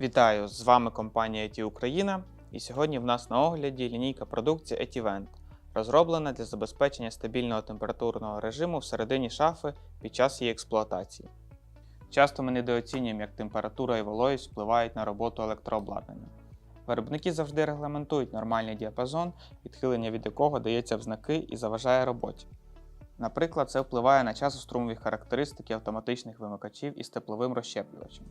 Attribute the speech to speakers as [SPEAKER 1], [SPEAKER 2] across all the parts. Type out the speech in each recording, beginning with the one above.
[SPEAKER 1] Вітаю! З вами компанія IT Україна. І сьогодні в нас на огляді лінійка продукції ETIVENT, розроблена для забезпечення стабільного температурного режиму всередині шафи під час її експлуатації. Часто ми недооцінюємо, як температура і вологість впливають на роботу електрообладнання. Виробники завжди регламентують нормальний діапазон, відхилення від якого дається в знаки і заважає роботі. Наприклад, це впливає на часострумові характеристики автоматичних вимикачів із тепловим розщеплювачем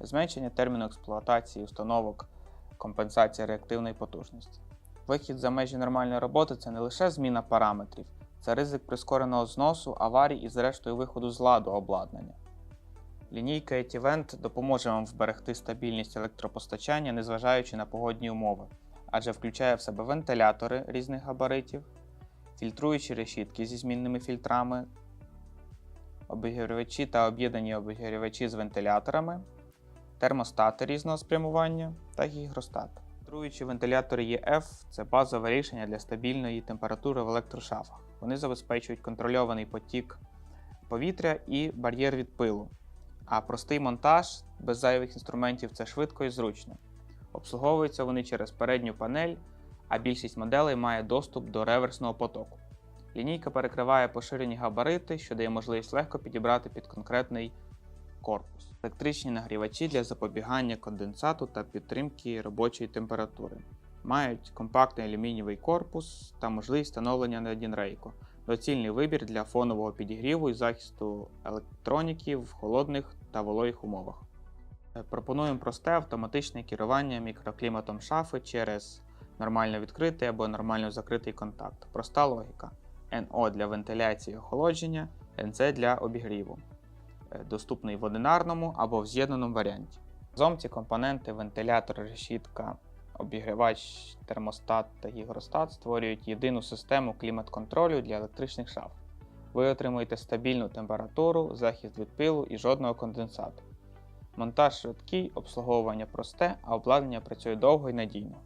[SPEAKER 1] зменшення терміну експлуатації установок, компенсація реактивної потужності. Вихід за межі нормальної роботи це не лише зміна параметрів, це ризик прискореного зносу, аварій і, зрештою, виходу з ладу обладнання. Лінійка ETIVENT допоможе вам вберегти стабільність електропостачання, незважаючи на погодні умови, адже включає в себе вентилятори різних габаритів, фільтруючі решітки зі змінними фільтрами, обігрівачі та об'єднані обігрівачі з вентиляторами, термостати різного спрямування та гігростат. Фільтруючі вентилятори ЄФ це базове рішення для стабільної температури в електрошафах. Вони забезпечують контрольований потік повітря і бар'єр від пилу. А простий монтаж без зайвих інструментів це швидко і зручно. Обслуговуються вони через передню панель, а більшість моделей має доступ до реверсного потоку. Лінійка перекриває поширені габарити, що дає можливість легко підібрати під конкретний корпус. Електричні нагрівачі для запобігання конденсату та підтримки робочої температури. Мають компактний алюмінієвий корпус та можливість встановлення на один рейку. Доцільний вибір для фонового підігріву і захисту електроніки в холодних та вологих умовах. Е, Пропонуємо просте автоматичне керування мікрокліматом шафи через нормально відкритий або нормально закритий контакт. Проста логіка. NO для вентиляції і охолодження, NC для обігріву. Е, Доступний в одинарному або в з'єднаному варіанті. Разом ці компоненти вентилятор, решітка, обігрівач, термостат та гігростат створюють єдину систему клімат-контролю для електричних шаф. Ви отримуєте стабільну температуру, захист від пилу і жодного конденсату. Монтаж швидкий, обслуговування просте, а обладнання працює довго і надійно.